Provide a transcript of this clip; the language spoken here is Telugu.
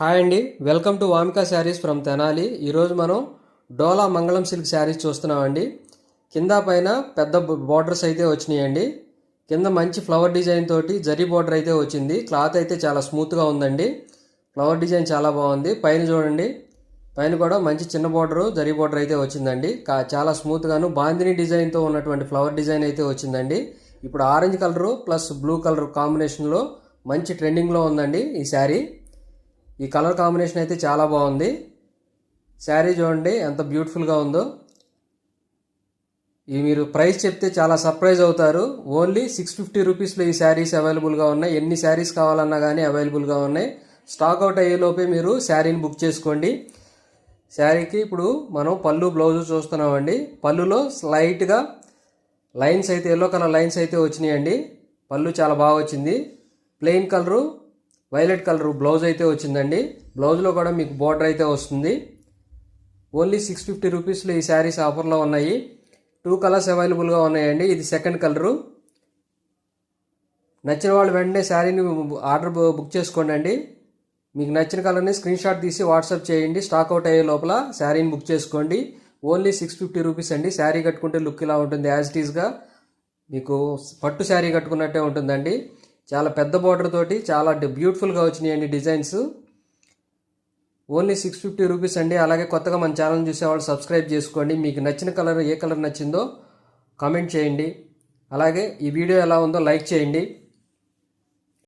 హాయ్ అండి. Welcome to Vamika Sarees from Tenali. ఈరోజు మనం డోలా మంగళం సిల్క్ శారీస్ చూస్తున్నామండి. కింద పైన పెద్ద బార్డర్స్ అయితే వచ్చినాయండి. కింద మంచి ఫ్లవర్ డిజైన్ తోటి జరీ బార్డర్ అయితే వచ్చింది. క్లాత్ అయితే చాలా స్మూత్గా ఉందండి. ఫ్లవర్ డిజైన్ చాలా బాగుంది. పైన చూడండి. పైన కూడా మంచి చిన్న బార్డర్ జరీ బార్డర్ అయితే వచ్చిందండి. కా- చాలా స్మూత్గాను బాందిని డిజైన్తో ఉన్నటువంటి ఫ్లవర్ డిజైన్ అయితే వచ్చిందండి. ఇప్పుడు orange colour plus blue colour కాంబినేషన్లో మంచి ట్రెండింగ్లో ఉందండి ఈ శారీ. ఈ కలర్ కాంబినేషన్ అయితే చాలా బాగుంది. శారీ చూడండి ఎంత బ్యూటిఫుల్గా ఉందో. ఈ మీరు ప్రైస్ చెప్తే చాలా సర్ప్రైజ్ అవుతారు. ఓన్లీ సిక్స్ ఫిఫ్టీ రూపీస్లో ఈ శారీస్ అవైలబుల్గా ఉన్నాయి. ఎన్ని శారీస్ కావాలన్నా కానీ అవైలబుల్గా ఉన్నాయి. స్టాక్ అవుట్ అయ్యేలోపే మీరు శారీని బుక్ చేసుకోండి. శారీకి ఇప్పుడు మనం పళ్ళు బ్లౌజ్ చూస్తున్నామండి. పళ్ళులో స్లైట్గా లైన్స్ అయితే ఎల్లో కలర్ లైన్స్ అయితే వచ్చినాయండి. పళ్ళు చాలా బాగా వచ్చింది. Plain colour violet colour blouse అయితే వచ్చిందండి. బ్లౌజ్లో కూడా మీకు బార్డర్ అయితే వస్తుంది. ఓన్లీ సిక్స్ ఫిఫ్టీ రూపీస్లో ఈ శారీస్ ఆఫర్లో ఉన్నాయి. టూ కలర్స్ అవైలబుల్గా ఉన్నాయండి. ఇది సెకండ్ కలరు. నచ్చిన వాళ్ళు వెంటనే శారీని ఆర్డర్ బుక్ చేసుకోండి అండి మీకు నచ్చిన కలర్ని స్క్రీన్ షాట్ తీసి వాట్సాప్ చేయండి. స్టాక్ అవుట్ అయ్యే లోపల శారీని బుక్ చేసుకోండి. ఓన్లీ సిక్స్ ఫిఫ్టీ రూపీస్ అండి. శారీ కట్టుకుంటే లుక్ ఇలా ఉంటుంది యాజ్ ఇట్ ఈస్గా మీకు పట్టు శారీ కట్టుకున్నట్టే ఉంటుందండి. చాలా పెద్ద బార్డర్ తోటి చాలా బ్యూటిఫుల్గా వచ్చినాయండి designs only six fifty rupees అండి. అలాగే కొత్తగా మన ఛానల్ చూసేవాళ్ళు సబ్స్క్రైబ్ చేసుకోండి. మీకు నచ్చిన కలర్ ఏ కలర్ నచ్చిందో కామెంట్ చేయండి. అలాగే ఈ వీడియో ఎలా ఉందో లైక్ చేయండి.